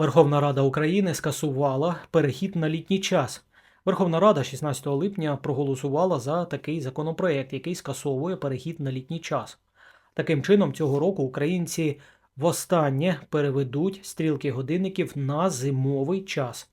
Верховна Рада України скасувала перехід на літній час. Верховна Рада 16 липня проголосувала за такий законопроект, який скасовує перехід на літній час. Таким чином, цього року українці востаннє переведуть стрілки годинників на зимовий час.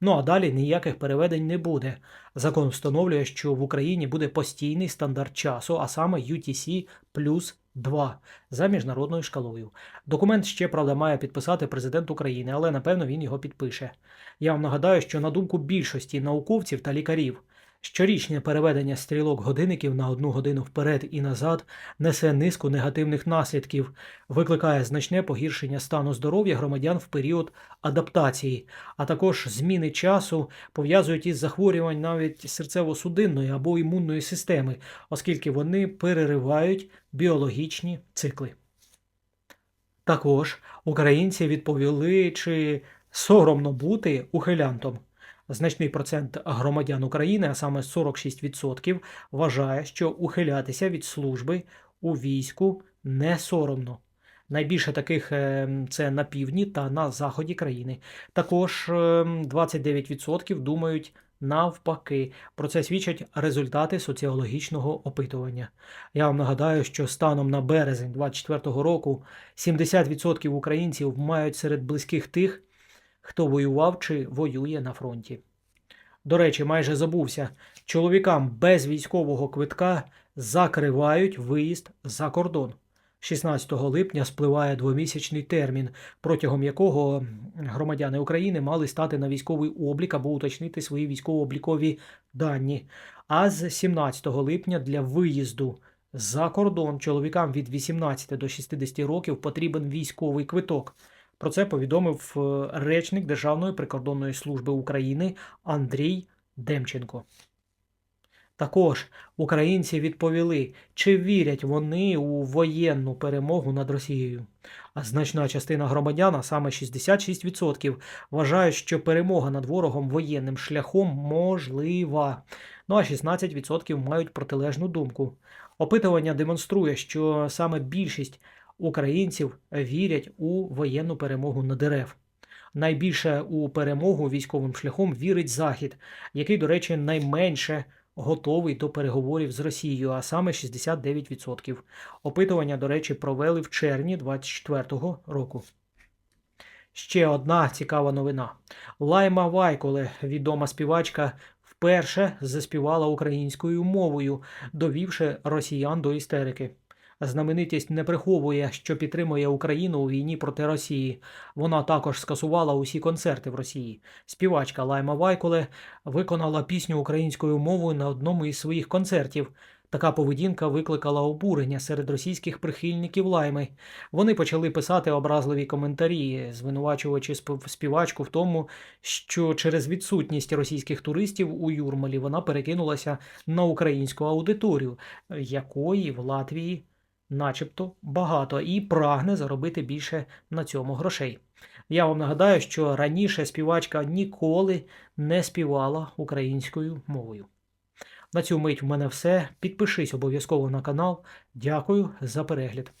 Ну а далі ніяких переведень не буде. Закон встановлює, що в Україні буде постійний стандарт часу, а саме UTC плюс 2 за міжнародною шкалою. Документ ще, правда, має підписати президент України, але напевно він його підпише. Я вам нагадаю, що на думку більшості науковців та лікарів, щорічне переведення стрілок годинників на одну годину вперед і назад несе низку негативних наслідків, викликає значне погіршення стану здоров'я громадян в період адаптації, а також зміни часу пов'язують із захворювань навіть серцево-судинної або імунної системи, оскільки вони переривають біологічні цикли. Також українці відповіли, чи соромно бути ухилянтом. Значний процент громадян України, а саме 46%, вважає, що ухилятися від служби у війську не соромно. Найбільше таких е, це на півдні та на заході країни. Також е, 29% думають навпаки. Про це свідчать результати соціологічного опитування. Я вам нагадаю, що станом на березень 2024 року 70% українців мають серед близьких тих, хто воював чи воює на фронті. До речі, майже забувся, чоловікам без військового квитка закривають виїзд за кордон. 16 липня спливає двомісячний термін, протягом якого громадяни України мали стати на військовий облік або уточнити свої військово-облікові дані. А з 17 липня для виїзду за кордон чоловікам від 18 до 60 років потрібен військовий квиток. Про це повідомив е, речник Державної прикордонної служби України Андрій Демченко. Також українці відповіли, чи вірять вони у воєнну перемогу над Росією. А значна частина громадян, а саме 66%, вважають, що перемога над ворогом воєнним шляхом можлива. Ну а 16% мають протилежну думку. Опитування демонструє, що саме більшість українців вірять у воєнну перемогу над РФ. Найбільше у перемогу військовим шляхом вірить Захід, який, до речі, найменше готовий до переговорів з Росією, а саме 69%. Опитування, до речі, провели в червні 2024 року. Ще одна цікава новина. Лайма Вайколе, відома співачка, вперше заспівала українською мовою, довівши росіян до істерики. Знаменитість не приховує, що підтримує Україну у війні проти Росії. Вона також скасувала усі концерти в Росії. Співачка Лайма Вайколе виконала пісню українською мовою на одному із своїх концертів. Така поведінка викликала обурення серед російських прихильників лайми. Вони почали писати образливі коментарі, звинувачуючи спів- співачку в тому, що через відсутність російських туристів у Юрмалі вона перекинулася на українську аудиторію, якої в Латвії начебто багато, і прагне заробити більше на цьому грошей. Я вам нагадаю, що раніше співачка ніколи не співала українською мовою. На цю мить в мене все. Підпишись обов'язково на канал. Дякую за перегляд.